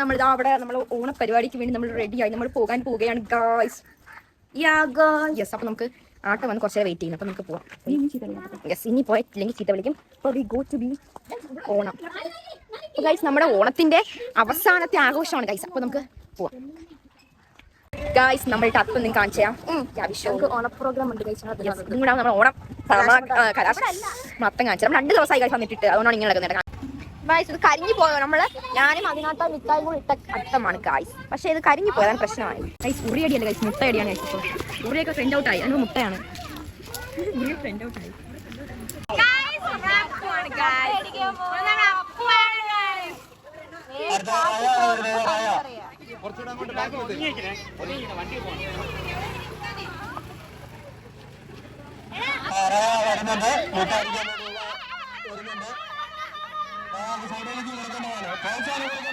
നമ്മൾ ഇതാ അവിടെ നമ്മൾ ഓണപരിപാടിക്ക് വേണ്ടി നമ്മൾ റെഡിയായി നമ്മൾ പോകാൻ പോവുകയാണ് ഗായ്സ് യാ യെസ് അപ്പൊ നമുക്ക് ആട്ടോ വന്ന് കുറച്ചേ വെയിറ്റ് ചെയ്യുന്നു. അപ്പൊ നമുക്ക് പോവാം. യെസ് ഇനി പോയിട്ടില്ലെങ്കിൽ ചീത്ത വിളിക്കും. അപ്പോൾ we go to be Onam. Guys നമ്മുടെ ഓണത്തിന്റെ അവസാനത്തെ ആഘോഷമാണ് ഗൈസ് അപ്പൊ നമുക്ക് പോവാം. ഗൈസ് നമ്മളുടെ അപ്പം നിങ്ങൾ കാണിച്ചാൽ കൂടെ നമ്മുടെ ഓണം കലാശ മൊത്തം കാണിച്ചു നമ്മൾ രണ്ട് ദിവസമായി ഗൈസ് വന്നിട്ടിട്ട്. അതുകൊണ്ടാണ് ഇങ്ങനെ നടക്കുന്നത്. ഗായ്സ് ഇത് കരിഞ്ഞു പോയോ? നമ്മൾ ഞാനും അതിനകത്ത് മിഠായി കൂടി ഇട്ട അട്ടമാണ് ഗായ്സ് പക്ഷെ ഇത് കരിഞ്ഞു പോയതാണ് പ്രശ്നമായി ഗൈസ് ഉറിയടിയല്ല ഗൈസ് മുട്ടയടിയാണ് ഗൈസ് ഇപ്പോൾ ഉറിയൊക്കെ ഫ്രണ്ട് ഔട്ട് ആയി. അതിന് മുട്ടയാണ്. ഉറിയ ഫ്രണ്ട് ഔട്ട് ആയി. മുട്ടടിക്കാൻ വരുന്നുണ്ട് സൈഡിലേക്ക് കൊടുക്കുന്നതാണ് പ്രോത്സാഹനം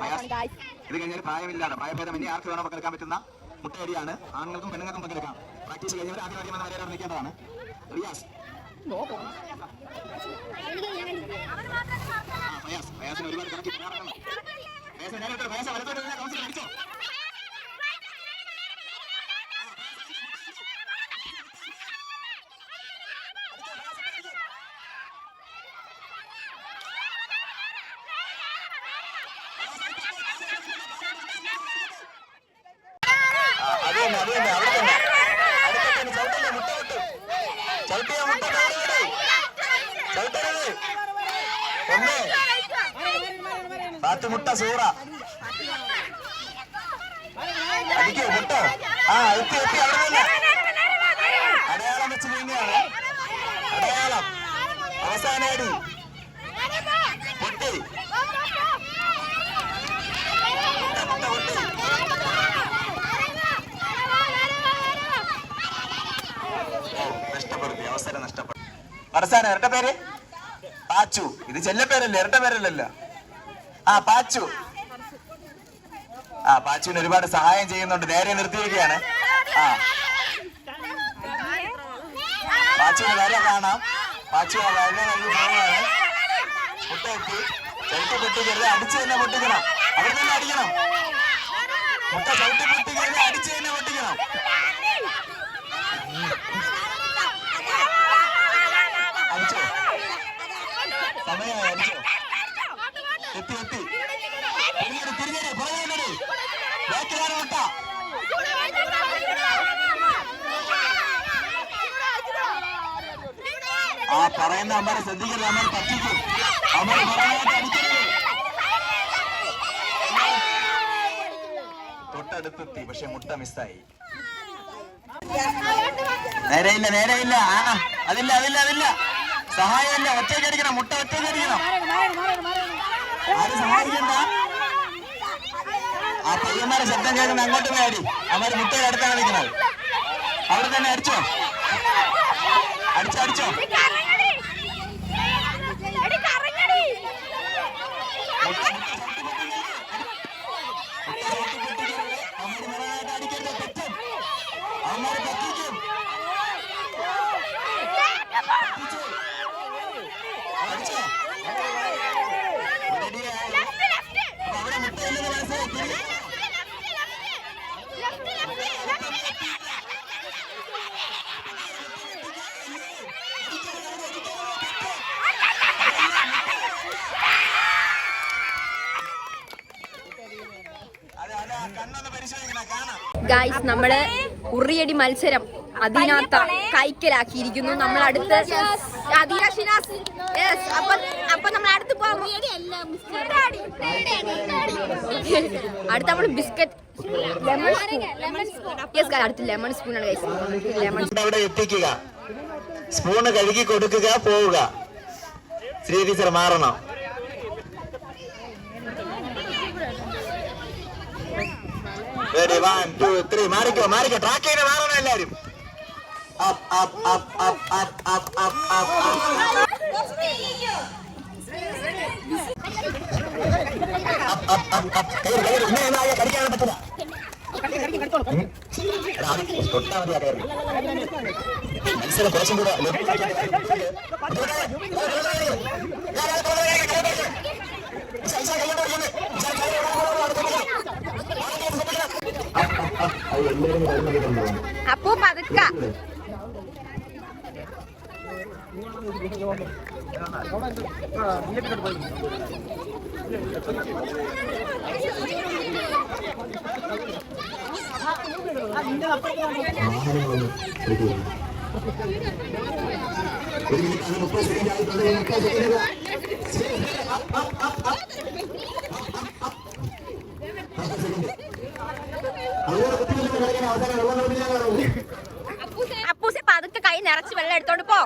ഫയാസ് ഇത് കഴിഞ്ഞാൽ പ്രായമില്ലാതെ പ്രായഭേദമന്യേ ആർക്ക് വേണോ പങ്കെടുക്കാൻ പറ്റുന്ന മുട്ടയടിയാണ് ആണുങ്ങൾക്കും പെണ്ണുങ്ങൾക്കും പങ്കെടുക്കാം പ്രാക്ടീസ് കഴിഞ്ഞവർ ആദ്യം ആദ്യം വരെ വരെയാണ് നിൽക്കേണ്ടതാണ് റിയാസ് ഫയാസ് ഫയാസിന് ഒരുപാട് കണക്കി ഫയാസ് ഫയാസ് വലത്തോട്ട് ഇരുന്ന് കൗൺസിൽ അടിച്ചോ അത് തന്നെ അത് തന്നെ അവിടെ തന്നെ അടുത്തൊക്കെ ചവിട്ടല്ലേ മുട്ട കിട്ടും ചവിട്ടിയ മുട്ട താഴെ ചവിട്ടരുത് ഒന്ന് പാത്ത് മുട്ട സൂറ. അടിക്കോ മുട്ടോ. ആ എത്തി അവിടെ അടയാളം വെച്ച് നീങ്ങുകയാണ്. അടയാളം. അവസാനേടി പൊട്ടി അവസാനം ഇരട്ട പേര്? പാച്ചു. ഇത് ചെല്ലപ്പേരല്ലേ ഇരട്ട പേരല്ലല്ലോ. ആ പാച്ചു. ആ പാച്ചുവിന് ഒരുപാട് സഹായം ചെയ്യുന്നുണ്ട്. നേരെ നിർത്തിയിരിക്കുകയാണ്. ആ. പാച്ചുവിന് നേരെ കാണാം. പാച്ചു പോവുകയാണ് മുട്ടയെത്തി ചവിട്ടി പൊട്ടിക്കരുത് അടിച്ചു തന്നെ പൊട്ടിക്കണം. അവിടെ തന്നെ അടിക്കണം. മുട്ട ചവിട്ടി പൊട്ടിക്കരുത് അടിച്ചു തന്നെ പൊട്ടിക്കണം അടിച്ചോ സമയമായി അടിച്ചോ എത്തി എത്തി. തിരിഞ്ഞടി തിരിഞ്ഞടി. പുറകെ ബാക്കിലാണ് മുട്ട ആ പറയുന്ന അമ്മരെ ശ്രദ്ധിക്കരുത്. അമ്മ പറ്റിക്കും. അമ്മ തൊട്ടടുത്തെത്തി പക്ഷെ മുട്ട മിസ്സായി. നേരെയില്ല നേരെയില്ല ആ. അതില്ല അതില്ല അതില്ല. സഹായമില്ല. ഒറ്റയ്ക്ക് അടിക്കണം. മുട്ട ഒറ്റയ്ക്ക് അടിക്കണം. ആരും സഹായിക്കണ്ട? ആ പയ്യന്മാരെ ശബ്ദം കേൾക്കുന്ന അങ്ങോട്ട് പോയി അടി. അവർ മുട്ടയുടെ അടുത്താണ് നിൽക്കുന്നത്. അവിടെ തന്നെ അടിച്ചോ? അടിച്ചോ അടിച്ചോ മുട്ട, മുട്ട ചവിട്ടി പൊട്ടിക്കരുത്. മുട്ട ചവിട്ടി പൊട്ടിക്കരുത്. അവന്മാര് നിറയായിട്ട് അടിക്കരുത് തെറ്റും അവന്മാര് പറ്റിക്കും പറ്റിച്ചു. അടിച്ചോ റെഡിയായി അപ്പൊ അവിടെ മുട്ടയില്ലെന്ന് മനസ്സിലായി തിരികെ അതെ അതെ ആ കണ്ണൊന്ന് പരിശോധിക്കണം കാണാം ഗായ്സ് നമ്മൾ ഉറിയടി മത്സരം അതിനകത്ത കൈക്കലാക്കിയിരിക്കുന്നു. നമ്മൾ അടുത്ത് അപ്പൊ നമ്മൾ അടുത്ത് പോകാം അടുത്ത നമ്മൾ ബിസ്ക്കറ്റ് അടുത്ത് ലെമൺ സ്പൂണാണ് ആണ് ഗൈസ് ലെമൺ അവിടെ എത്തിക്കുക. സ്പൂണ് കഴുകി കൊടുക്കുക പോവുക. ശ്രീ ടീച്ചർ മാറണം. റെഡി വൺ ടു ത്രീ മാറിക്കോ മാറിക്കോ ട്രാക്ക് ചെയ്ത് മാറണം എല്ലാരും up up up up up up up up up up up up കയറി കയറി ഇന്ന എന്നായ കടിക്കാൻ പറ്റില്ല എടാ, അത് തൊട്ടാ മതി ആ കയറി. മത്സരം കുറച്ചും കൂടെ എല്ലാവരും വരുന്നുണ്ടോ അപ്പു പതുക്ക. ഒരു മിനിറ്റ് മുപ്പത് സെക്കൻഡ് ആയിട്ടുണ്ട് മുപ്പത് സെക്കൻഡ് അതുപോലെ കുത്തിവെച്ച് കളിക്കാൻ അവസാനം വെള്ളം കളിപ്പിച്ചാൽ അപ്പൂസെ പതുക്കെ കൈ നിറച്ച് വെള്ളം എടുത്തോണ്ട് പോ.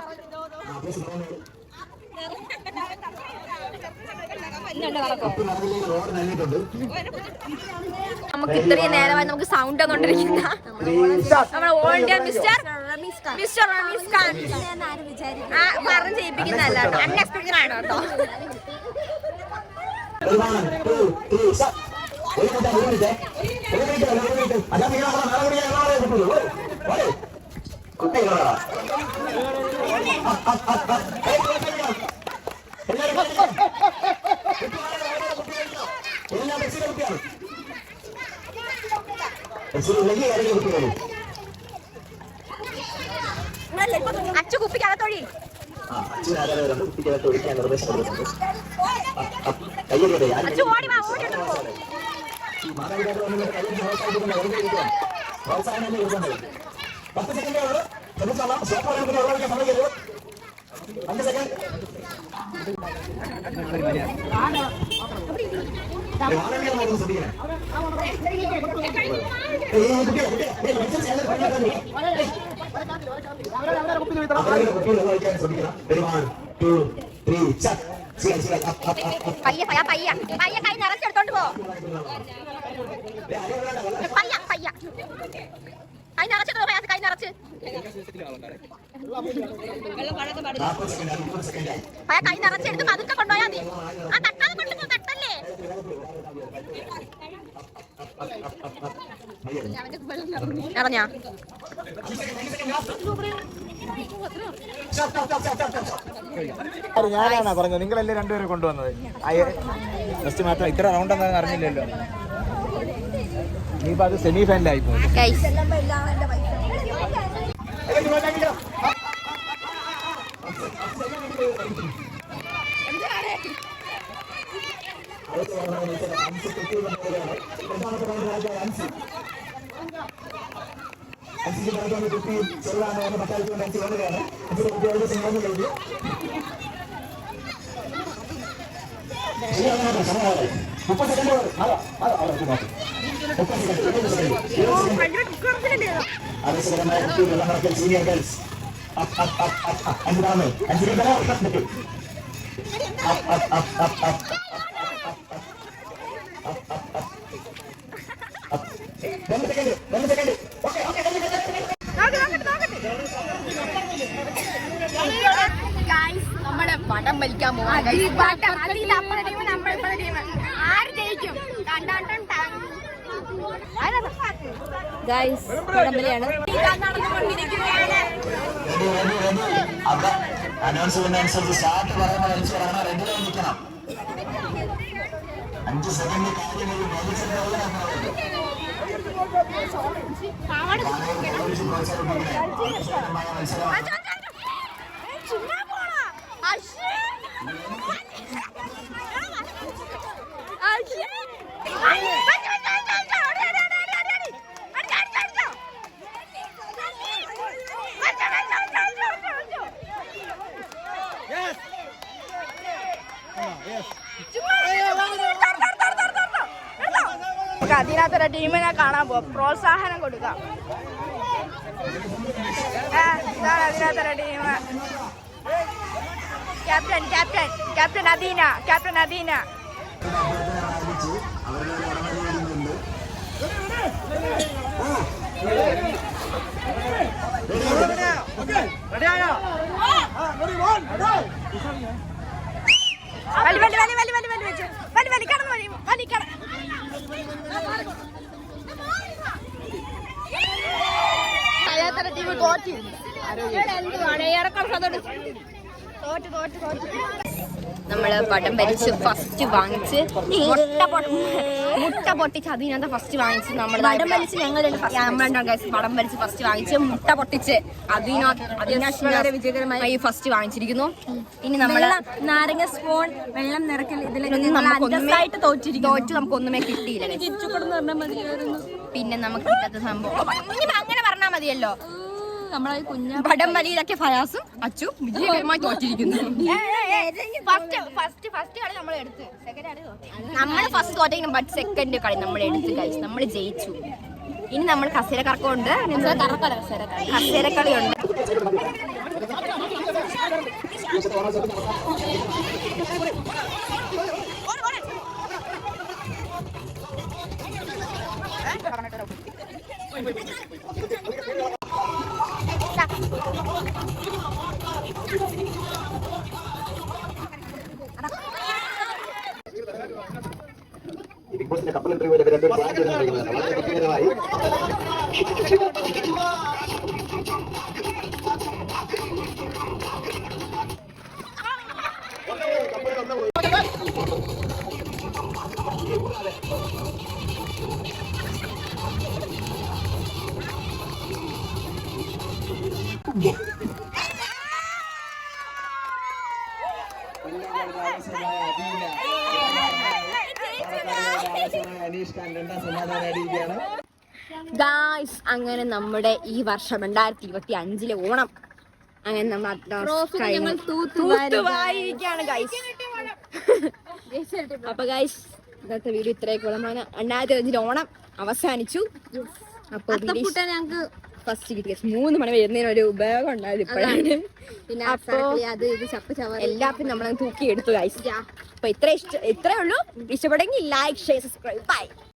നമുക്ക് ഇത്രയും നേരമായി നമുക്ക് സൗണ്ട് കൊണ്ടിരിക്കുന്ന നമ്മുടെ all India mister mister Rameez Khan പറഞ്ഞ് ചെയ്യിപ്പിക്കുന്നതല്ല അൺഎക്സ്പെക്ടഡ് ആണ് കേട്ടോ. ഒരു മിനിറ്റ് ഒരു മിനിറ്റ് അതാ നിങ്ങൾ നാളെ കുട്ടികളാ എല്ലാം ബസ്സിലെ കുട്ടിയാണ് ബസ്സിലുണ്ടെങ്കിൽ ഇറങ്ങി കുട്ടികളും അച്ചു കുപ്പിക്കകത്തൊഴി ആ അച്ഛനാരാധകരുണ്ട് കുട്ടികളൊക്കെ ഒഴിക്കാൻ നിർദ്ദേശം പോ. മാതാപിതാക്കൾ പ്രോത്സാഹനം തന്നെ കൊടുക്കുന്നത് പത്ത് സെക്കൻഡേ ഉള്ളൂ ശ്രമിച്ചോളാം സ്റ്റോപ്പ് പറയുമ്പോൾ വെള്ളം ഒഴിക്കാൻ സമയത്ത് അഞ്ച് സെക്കൻഡ് വാഹനങ്ങൾ ശ്രദ്ധിക്കണം ഏയ് കുട്ടിയെ, കുട്ടിയെ, ഏയ് മനുഷ്യൻ ചേർന്ന് പണിയാക്കാൻ നീ. അവരുടെ കുട്ടികൾ വെള്ളം ഒഴിക്കാൻ ശ്രദ്ധിക്കണം ഒരു വൺ ടു ത്രീ ചക്ക് ചെയ്യാൻ ചെയ്യാൻ അപ്പ് അപ്പ് അപ്പ് പയ്യ പയ്യ പയ്യ പയ്യ കൈ നിറച്ചെടുത്തോണ്ട് പോ പയ്യ പയ്യ കൈ നിറച്ചെടുത്തോ പയ്യ കൈ നിറച്ച് നാൽപ്പത് സെക്കൻഡ് മുപ്പത് സെക്കൻഡ് പയ്യ കൈ നിറച്ചെടുത്ത് പതുക്കെ കൊണ്ടുപോയാ മതി. ആ തട്ടാതെ കൊണ്ടുപോ തട്ടല്ലേ? അറിഞ്ഞാ ഞാനാണോ പറഞ്ഞത്. നിങ്ങളല്ലേ രണ്ടുപേരും കൊണ്ടുവന്നത്? ജസ്റ്റ് മാത്രം ഇത്ര റൗണ്ട് എന്താണെന്ന് അറിഞ്ഞില്ലല്ലോ. ഇനിയിപ്പോ അത് സെമി ഫൈനലായി പോകും കുട്ടി ചെറുതാണ് എന്ന് പട്ടാളത്തിൽ അഞ്ച് വരികയാണ് അഞ്ചിന്റെ കുട്ടികളുടെ മുപ്പത് സെക്കൻഡ് മുപ്പത് സെക്കൻഡ് ഇരുപത് സെക്കൻഡ് ഇരുപത് സീനിയർ ഗേൾസ് അഞ്ച് താമേ അഞ്ച് മിനിറ്റ് രണ്ട് സെക്കൻഡ് രണ്ട് സെക്കൻഡ് ഓക്കെ ഓക്കെ നമ്മുടെ പടം വലിക്കാൻ പോവാ. ഗൈസ് അപ്പൊ അനൗൺസ്മെന്റ് അനുസരിച്ച് സ്റ്റാർട്ട് പറയുമ്പോൾ അടിച്ചു പറയണം റെഡിയായി നിൽക്കണം അഞ്ച് സെക്കൻഡ് കാര്യം ഒരു മത്സരം കാണാൻ പോവാം പ്രോത്സാഹനം കൊടുക്കാം ഇതാണ് അതിനകത്തൊരു team captain captain captain Adeena captain Adeena വലി വലി വലി വലി വലി വലി കടന്നു വലി വലി കട തോറ്റ് തോറ്റ് തോറ്റ് നമ്മൾ പടം ഭരിച്ച് ഫസ്റ്റ് വാങ്ങിച്ച് മുട്ട പൊട്ടിച്ച് അതിനകത്ത് ഫസ്റ്റ് വാങ്ങിച്ച് നമ്മൾ പടം ഭരിച്ച് ഞങ്ങൾ പടം ഭരിച്ച് ഫസ്റ്റ് വാങ്ങിച്ച് മുട്ട പൊട്ടിച്ച് അതിനകത്ത് ഫസ്റ്റ് വാങ്ങിച്ചിരിക്കുന്നു. ഇനി നമ്മൾ നാരങ്ങ സ്പൂൺ വെള്ളം നിറക്കൽ നമുക്കൊന്നുമായിട്ട് തോറ്റിരിക്കും തോറ്റ് നമുക്കൊന്നുമേ കിട്ടിയില്ല പിന്നെ നമുക്ക് കിട്ടാത്ത സംഭവം. അങ്ങനെ പറഞ്ഞാൽ മതിയല്ലോ. നമ്മളെ കുഞ്ഞ പടം വലിയിലൊക്കെ ഫയാസും അച്ചു വിജയകരമായി തോറ്റിരിക്കുന്നു. ഫസ്റ്റ് ഫസ്റ്റ് ഫസ്റ്റ് കളി നമ്മൾ എടുത്ത്. സെക്കൻഡ് കളി നമ്മൾ ഫസ്റ്റ് തോറ്റെങ്കിലും ബട്ട് സെക്കൻഡ് കളി നമ്മൾ എടുത്ത് കഴിച്ചു നമ്മൾ ജയിച്ചു. ഇനി നമ്മൾ കസേര കറക്കമുണ്ട് കസേര കളിയുണ്ട് ബിഗ് രണ്ടുപേരും പ്ലാൻ ചെയ്തുകൊണ്ടിരിക്കുന്നതാണ് വളരെ വിജയകരമായി അനീഷ് ഖാൻ രണ്ടാം സമ്മാനം നേടിയിരിക്കുകയാണ് ഗായ്സ് അങ്ങനെ നമ്മുടെ ഈ വർഷം രണ്ടായിരത്തി ഇരുപത്തി അഞ്ചിലെ ഓണം. അങ്ങനെ നമ്മൾ അപ്പൊ ഗായ്സ് ഇന്നത്തെ വീഡിയോ ഇത്രയൊക്കെ ഉള്ളതാണ് രണ്ടായിരത്തി അഞ്ചിലെ ഓണം അവസാനിച്ചു. അപ്പൊ ഞങ്ങക്ക് ഫസ്റ്റ് കിട്ടി guys. മൂന്ന് മണി വരുന്നതിന് ഒരു ഉപയോഗം ഉണ്ടായത് ഇപ്പോഴാണ്. പിന്നെ അപ്പോ അത് ഇത് ചപ്പ് ചവ എല്ലാത്തിനും നമ്മൾ തൂക്കി എടുത്തു ഗൈസ് അപ്പൊ ഇത്ര ഇഷ്ട ഇത്രേ ഉള്ളൂ. ഇഷ്ടപ്പെടുമെങ്കിൽ ലൈക്ക് ഷെയർ സബ്സ്ക്രൈബ് ബൈ